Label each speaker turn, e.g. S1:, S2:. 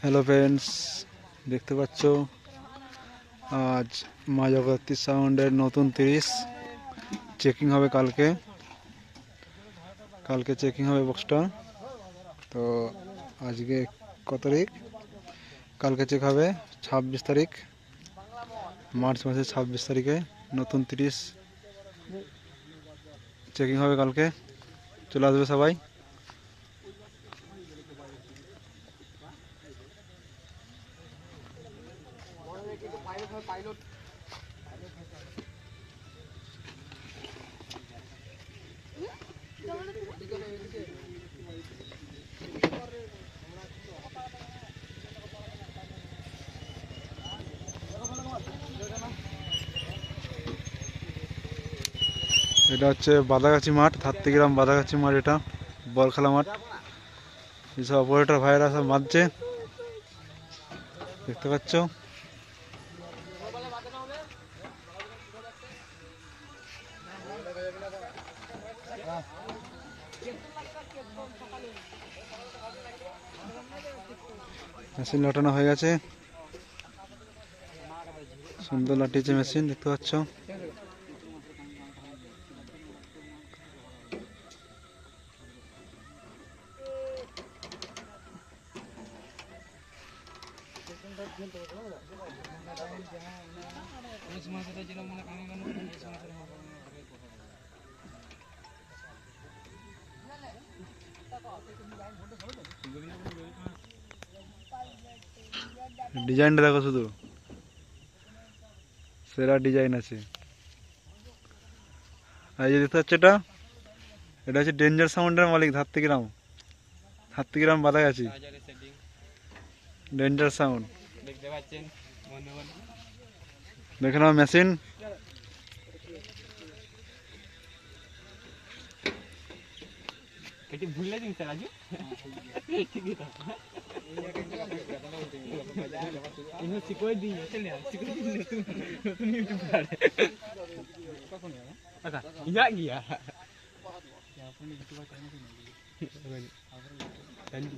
S1: Hello friends দেখতে পাচ্ছ আজ মা জগত্রী সাউন্ডের নতুন তিরিশ চেকিং হবে কালকে কালকে চেকিং হবে বক্সটা তো আজকে কত তারিখ কালকে চেক হবে ছাব্বিশ তারিখ মার্চ মাসের ছাব্বিশ তারিখে নতুন তিরিশ চেকিং হবে কালকে চলে আসবে সবাই এটা হচ্ছে বাদাগাছি মাঠ ধাত্তিগ্রাম বাদাগাছি মাঠ এটা বলখেলা মাঠ। এইসব অপারেটর ভাইয়েরা সব মারছে। দেখতে পাচ্ছ? মেশিন লাটানো হয়ে গেছে। সুন্দর লাটিয়েছে মেশিন দেখতে পাচ্ছ। ডিজাইনটা দেখো শুধু। সেরা ডিজাইন আছে। আর এই যে দেখতে পাচ্ছ এটা? এটা হচ্ছে ডেঞ্জার সাউন্ডের মালিক ধাত্তিগ্রাম বাদাগাছি
S2: বাজারের সেটিং
S1: ডেঞ্জার সাউন্ড
S2: দেখতে পাচ্ছেন
S1: দেখে নাও মেশিন
S2: এটি ভুললে দিন স্যার রাজু ঠিকই তো ইনো শিকোয় দিই চলে আয় শিকোয় দিই নতুন নতুন ইউটিউবার আচ্ছা ইয়া গিয়া আপনি ইউটিউবার চ্যানেল